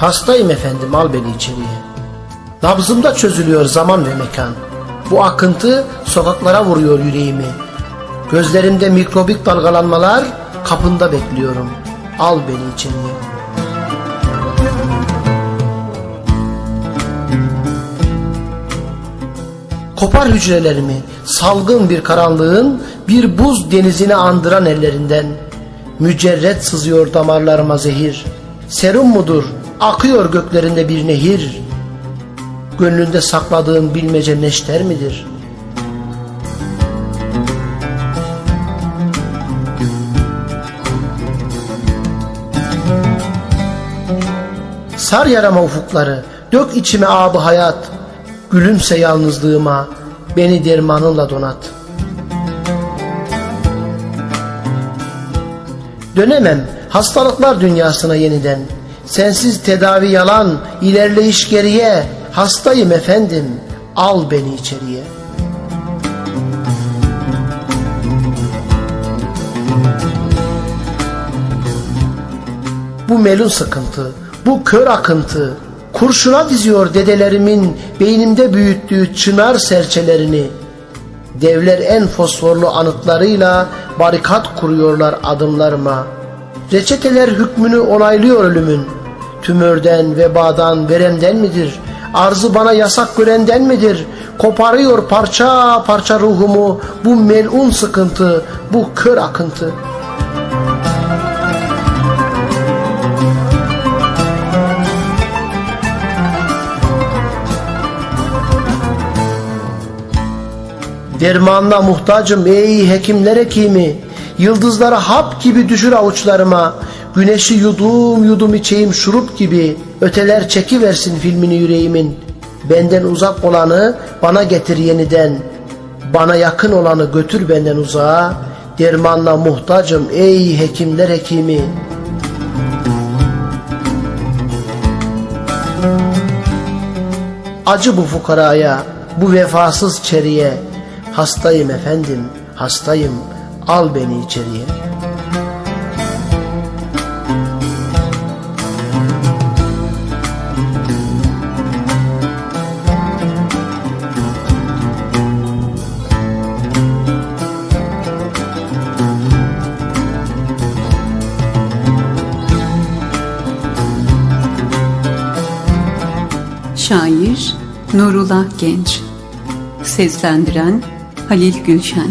hastayım efendim al beni içeriye. Nabzımda çözülüyor zaman ve mekan. Bu akıntı sokaklara vuruyor yüreğimi. Gözlerimde mikrobik dalgalanmalar kapında bekliyorum. Al beni içeriye. Kopar hücrelerimi salgın bir karanlığın bir buz denizine andıran ellerinden. Mücerret sızıyor damarlarıma zehir. Serum mudur akıyor göklerinde bir nehir. Gönlünde sakladığın bilmece neşter midir? Sar yarama ufukları, dök içime abı hayat. Gülümse yalnızlığıma, beni dermanınla donat. Dönemem hastalıklar dünyasına yeniden. Sensiz tedavi yalan, ilerleyiş geriye. Hastayım efendim, al beni içeriye. Bu melun sıkıntı, bu kör akıntı, kurşuna diziyor dedelerimin beynimde büyüttüğü çınar serçelerini. Devler en fosforlu anıtlarıyla barikat kuruyorlar adımlarıma. Reçeteler hükmünü onaylıyor ölümün. Tümörden, vebadan, veremden midir? Arzı bana yasak görenden midir? Koparıyor parça parça ruhumu bu melun sıkıntı, bu kör akıntı. Dermanına muhtacım ey hekimler hekimi. Yıldızları hap gibi düşür avuçlarıma. Güneşi yudum yudum içeyim şurup gibi. Öteler çekiversin filmini yüreğimin. Benden uzak olanı bana getir yeniden. Bana yakın olanı götür benden uzağa. Dermanla muhtacım ey hekimler hekimi. Acı bu fukaraya, bu vefasız çeriye. Hastayım efendim, hastayım. Al beni içeriye. Şair Nurullah Genç Seslendiren Halil Gülşen